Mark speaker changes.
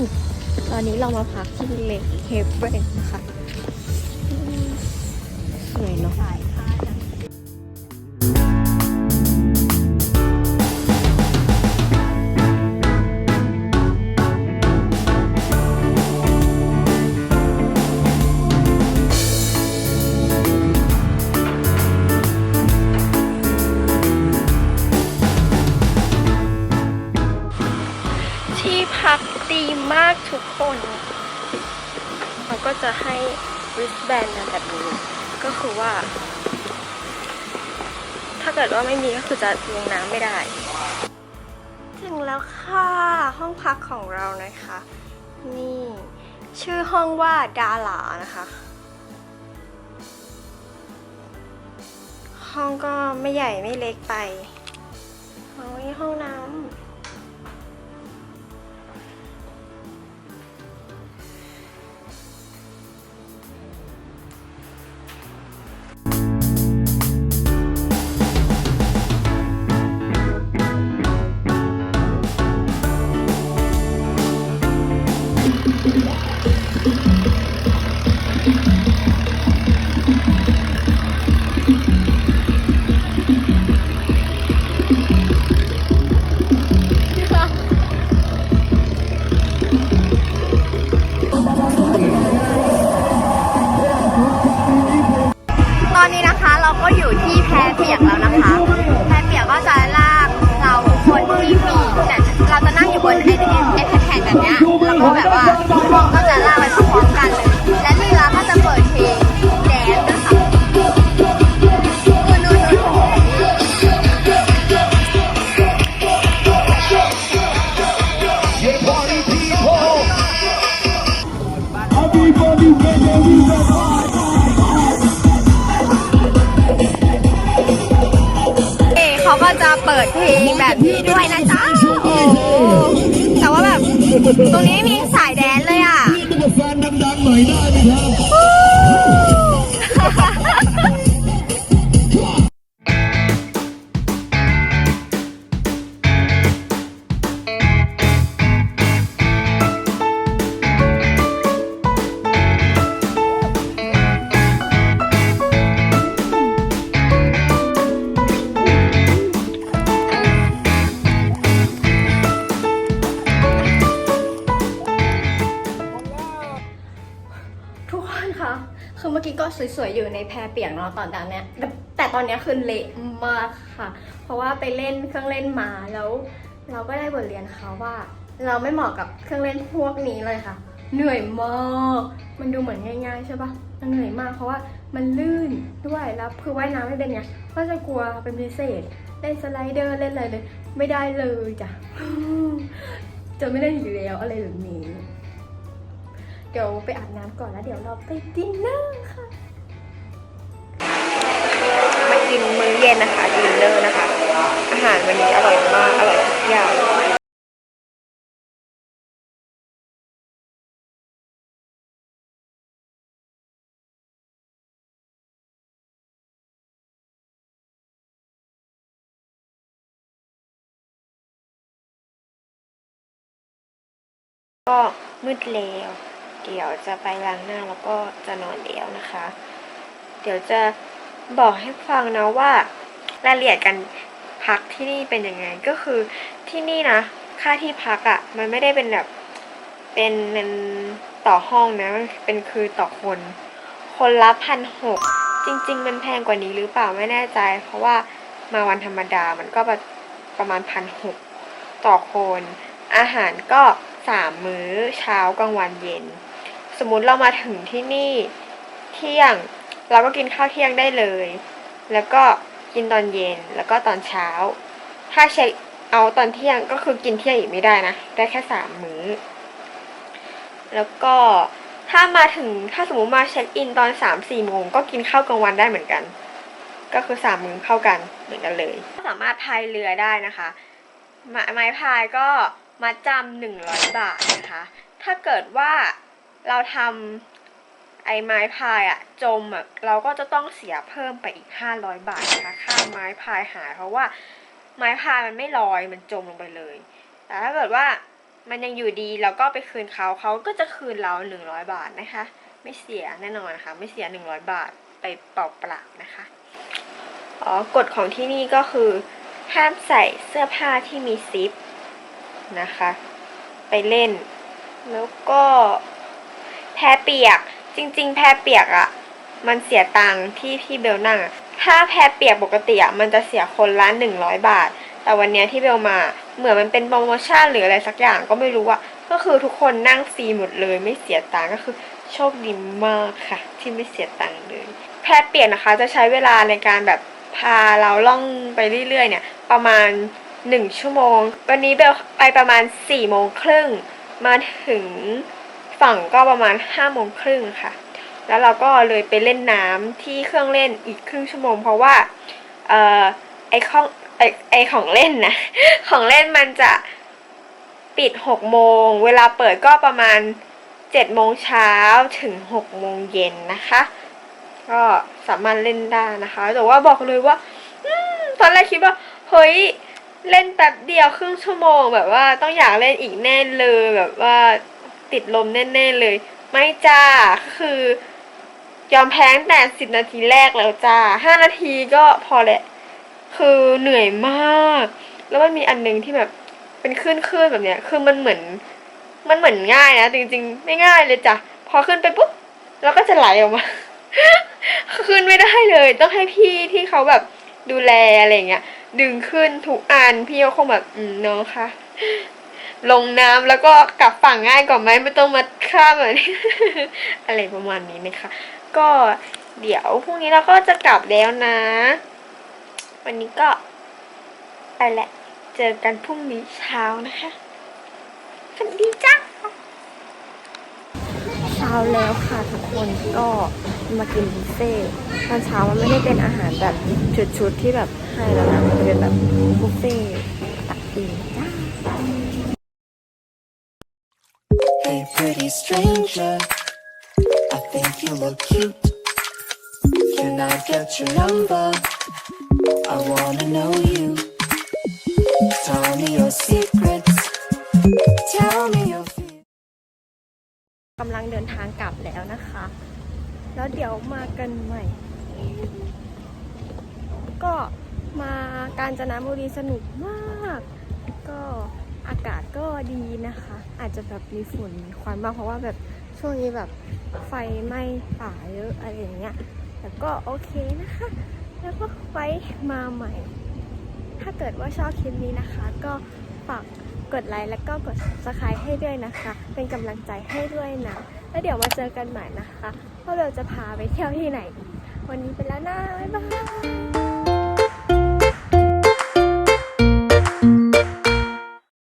Speaker 1: นตอนนี้เรามาพักที่เลคเฮเว่นนะคะสวยเนาะ ทุกคนเขาก็จะให้ wristband มาแบบนี้ ก็คือว่า ถ้าเกิดว่าไม่มีก็คือจะลงน้ำไม่ได้ ถึงแล้วค่ะ ห้องพักของเรานะคะ นี่ ชื่อห้องว่าดาลานะคะห้องก็ไม่ใหญ่ไม่เล็กไป โอ้ยห้องน้ำ เราก็อยู่ที่แพเปียกแล้วนะคะ แพเปียกก็จะลากเราคนที่มีแต่เราจะนั่งอยู่บนไอ้ไอ้ไอแผ่นแบบเนี้ยแล้วก็แบบว่าก็จะลาก ด้วยนะจ๊ะโอ้แต่ว่าแบบ ตรงนี้ไม่มีสายแดนซ์เลยอะ
Speaker 2: นี่เป็นแฟนดังๆหน่อยได้ไหมครับ
Speaker 1: สวยๆอยู่ในแพรเปียกเนาะตอนนั้นเนี่ยแต่ตอนนี้คือเละมากค่ะ เพราะว่าไปเล่นเครื่องเล่นมาแล้ว เราก็ได้บทเรียนค่ะว่า เราไม่เหมาะกับเครื่องเล่นพวกนี้เลยค่ะ เหนื่อยมากมันดูเหมือนง่ายๆใช่ปะมันเหนื่อยมากเพราะว่ามันลื่นด้วยแล้วคือว่ายน้ำไม่เป็นไงก็จะกลัวเป็นพิเศษเล่นสไลเดอร์เล่นอะไรเลย ไม่ได้เลยจ้ะจะไม่เล่นอยู่แล้วอะไรแบบนี้ เดี๋ยวไปอาบน้ำก่อนแล้วเดี๋ยวเราไปดินเนอร์ค่ะ เย็นนะคะดินเนอร์นะคะ อาหารวันนี้อร่อยมากอร่อยทุกอย่างก็มืดแล้วเดี๋ยวจะไปล้างหน้าแล้วก็จะนอนแล้วนะคะ เดี๋ยวจะ บอกให้ฟังนะว่ารายละเอียดกันพักที่นี่เป็นยังไงก็คือที่นี่นะ ค่าที่พักอะ่ะ มันไม่ได้เป็นแบบเป็นเป็นต่อห้องนะมันเป็นคือต่อคน คนละพันหกจริง ๆ มันแพงกว่านี้หรือเปล่าไม่แน่ใจ เพราะว่ามาวันธรรมดามันก็ประประมาณพันหกต่อคน อาหารก็สามมื้อเช้ากลางวันเย็น สมมติเรามาถึงที่นี่เที่ยง เราก็กินข้าวเที่ยงได้เลย แล้วก็กินตอนเย็นแล้วก็ตอนเช้า ถ้าเช็คเอาตอนเที่ยงก็คือกินเที่ยงอีกไม่ได้นะ ได้แค่สามมื้อ แล้วก็ถ้ามาถึงถ้าสมมติมาเช็คอินตอนสามสี่โมงก็กินข้าวกลางวันได้เหมือนกัน ก็คือสามมื้อเข้ากันเหมือนกันเลย สามารถพายเรือได้นะคะไม้พายก็มาจำหนึ่งร้อยบาทนะคะ ถ้าเกิดว่าเราทำ ไอ้ไม้พายอะจมอะเราก็จะต้องเสียเพิ่มไปอีกห้าร้อยบาทนะคะค่าไม้พายหายเพราะว่าไม้พายมันไม่ลอยมันจมลงไปเลย แต่ถ้าเกิดว่ามันยังอยู่ดีเราก็ไปคืนเขาเขาก็จะคืนเราหนึ่งร้อยบาทนะคะ ไม่เสียแน่นอนนะคะไม่เสียหนึ่งร้อยบาทไปเปล่าๆนะคะอ๋อกฎของที่นี่ก็คือห้ามใส่เสื้อผ้าที่มีซิปนะคะ ไปเล่น แล้วก็แพรเปียก จริง ๆ แพรเปียกอะ่ะ มันเสียตังค์ที่ที่เบลนั่งอะถ้าแพรเปียกปกติอะ่ะมันจะเสียคนละหนึ่งร้อยบาท แต่วันเนี้ยที่เบลมาเหมือนมันเป็นโปรโมชั่นหรืออะไรสักอย่างก็ไม่รู้อะก็คือทุกคนนั่งฟรีหมดเลย ไม่เสียตังค์ก็คือโชคดีมากค่ะ ที่ไม่เสียตังค์เลย แพรเปียกนะคะ จะใช้เวลาในการแบบพาเราล่องไปเรื่อยๆ เนี่ย ประมาณหนึ่งชั่วโมง วันนี้เบลไปประมาณสี่โมงครึ่งมาถึง ฝั่งก็ประมาณห้าโมงครึ่งค่ะ แล้วเราก็เลยไปเล่นน้ำที่เครื่องเล่นอีกครึ่งชั่วโมง เพราะว่าเอ่อไอของไอไอของเล่นนะของเล่นมันจะปิดหกโมง เวลาเปิดก็ประมาณเจ็ดโมงเช้าถึงหกโมงเย็นนะคะ ก็สามารถเล่นได้นะคะ แต่ว่าบอกเลยว่าอตอนแรกคิดว่าเฮ้ยเล่นแป๊บเดียวครึ่งชั่วโมงแบบว่าต้องอยากเล่นอีกแน่เลยแบบว่า ติดลมแน่ๆเลย ไม่จ้าคือยอมแพ้ตั้งแต่สิบนาทีแรกแล้วจ้าห้านาทีก็พอแหละ คือเหนื่อยมาก แล้วมันมีอันหนึงที่แบบเป็นคลื่นคลื่นๆแบบเนี้ย คือมันเหมือน มันเหมือนง่ายนะจริงๆ ไม่ง่ายเลยจ้ะพอขึ้นไปปุ๊บแล้วก็จะไหลออกมา ขึ้นไม่ได้เลย ต้องให้พี่ที่เขาแบบดูแลอะไรเงี้ย ดึงขึ้นทุกอันพี่เขาคงแบบ อืมน้องคะ ลงน้ำแล้วก็กลับฝั่งง่ายกว่าไหมไม่ต้องมาข้ามแบบนี้อะไรประมาณนี้นะคะ ก็เดี๋ยวพรุ่งนี้เราก็จะกลับแล้วนะ วันนี้ก็ไปแหละเจอกันพรุ่งนี้เช้านะคะสวัสดีจ้าเช้าแล้วค่ะทุกคนก็มากินบุฟเฟ่ตอนเช้ามันไม่ได้เป็นอาหารแบบชุดๆที่แบบให้แล้วนะมันเป็นแบบบุฟเฟ่ต์ตักเอง
Speaker 3: pretty stranger. I think you look cute. Can I get your number? I wanna know you. Tell me your secrets. Tell me your fears.
Speaker 1: กำลังเดินทางกลับแล้วนะคะ แล้วเดี๋ยวมากันใหม่ ก็มาการจนบุรีสนุกมาก ก็ อากาศก็ดีนะคะ อาจจะแบบมีฝุ่นมีควันบ้างเพราะว่าแบบช่วงนี้แบบไฟไหม้ป่าเยอะอะไรอย่างเงี้ยแต่ก็โอเคนะคะ แล้วก็ไว้มาใหม่ ถ้าเกิดว่าชอบคลิปนี้นะคะ ก็ฝากกดไลค์แล้วก็กด subscribe ให้ด้วยนะคะ เป็นกำลังใจให้ด้วยนะ แล้วเดี๋ยวมาเจอกันใหม่นะคะว่าเราจะพาไปเที่ยวที่ไหน วันนี้ไปแล้วนะ บ๊ายบาย